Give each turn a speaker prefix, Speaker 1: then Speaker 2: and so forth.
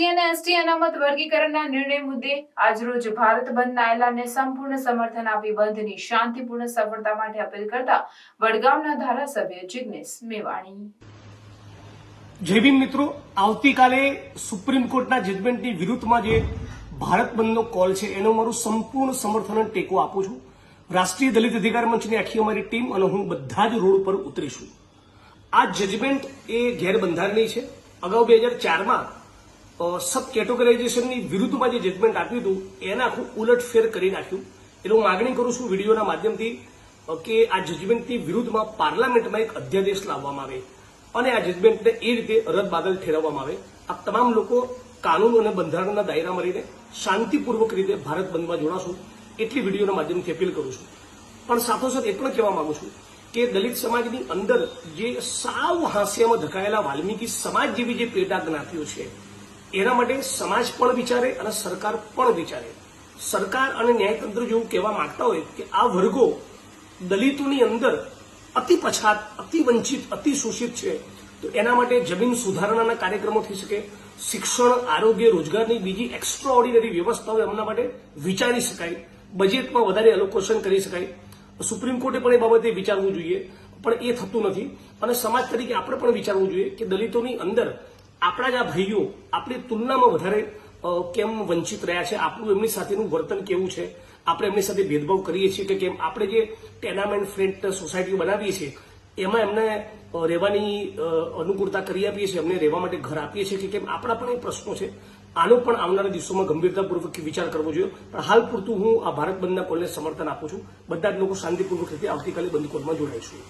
Speaker 1: SC અને ST અનામત વર્ગીકરણના નિર્ણય મુદ્દે આજરોજ ભારત બંધના એલાનને સંપૂર્ણ સમર્થન આપી બંધની શાંતિપૂર્ણ સફળતા માટે અપીલ કરતા વડગામના ધારાસભ્ય જિગ્નેશ મેવાણી.
Speaker 2: જય મિત્રો, આવતીકાલે સુપ્રીમ કોર્ટના જજમેન્ટની વિરુદ્ધમાં જે ભારત બંધનો કોલ છે, એનો મારું સંપૂર્ણ સમર્થન ટેકો આપું છું. રાષ્ટ્રીય દલિત અધિકાર મંચની આખી અમારી ટીમ અને હું બધા જ રોડ પર ઉતરીશું. આ જજમેન્ટ એ ગેરબંધારણી છે. અગાઉ બે હજાર ચારમાં સબ કેટેગરાઇઝેશનની વિરુદ્ધમાં જે જજમેન્ટ આપ્યું હતું, એને આખું ઉલટફેર કરી નાખ્યું. એટલે હું માગણી કરું છું વિડીયોના માધ્યમથી કે આ જજમેન્ટની વિરુદ્ધમાં પાર્લામેન્ટમાં એક અધ્યાદેશ લાવવામાં આવે અને આ જજમેન્ટને એ રીતે રદબાદલ ઠેરવવામાં આવે. આ તમામ લોકો કાનૂન અને બંધારણના દાયરામાં રહીને શાંતિપૂર્વક રીતે ભારત બંધમાં જોડાશું એટલી વિડીયોના માધ્યમથી અપીલ કરું છું. પણ સાથોસાથ એ પણ કહેવા માંગુ છું કે દલિત સમાજની અંદર જે સાવ હાંસ્યામાં ધકાયેલા વાલ્મીકી સમાજ જેવી જે પેટા જ્ઞાતિઓ છે એના માટે સમાજ પણ વિચારે અને સરકાર પણ વિચારે. સરકાર અને ન્યાયતંત્ર જેવું કહેવા માંગતા હોય કે આ વર્ગો દલિતોની અંદર અતિ પછાત, અતિ વંચિત, અતિ શોષિત છે, તો એના માટે જમીન સુધારણાના કાર્યક્રમો થઈ શકે, શિક્ષણ, આરોગ્ય, રોજગારની બીજી એક્સ્ટ્રા ઓર્ડિનરી વ્યવસ્થાઓ એમના માટે વિચારી શકાય બજેટમાં વધારે એલોકેશન કરી શકાય. સુપ્રીમ કોર્ટે પણ એ બાબતે વિચારવું જોઈએ, પણ એ થતું નથી. અને સમાજ તરીકે આપણે પણ વિચારવું જોઈએ કે દલિતોની અંદર આપણા જ આ ભાઈઓ આપણી તુલનામાં વધારે કેમ વંચિત રહ્યા છે? આપણું એમની સાથેનું વર્તન કેવું છે? આપણે એમની સાથે ભેદભાવ કરીએ છીએ કે કેમ? આપણે જે ટેનામેન્ટ ફ્રેન્ટ સોસાયટીઓ બનાવીએ છીએ, એમાં એમને રહેવાની અનુકૂળતા કરી આપીએ છીએ, એમને રહેવા માટે ઘર આપીએ છીએ કે કેમ? આપણા પણ એ પ્રશ્નો છે. આનો પણ આવનારા દિવસોમાં ગંભીરતાપૂર્વક વિચાર કરવો જોઈએ. પણ હાલ પૂરતું હું આ ભારત બંધના કોલને સમર્થન આપું છું. બધા જ લોકો શાંતિપૂર્વક રીતે આવતીકાલે બંધ કોલમાં જોડાઈશું.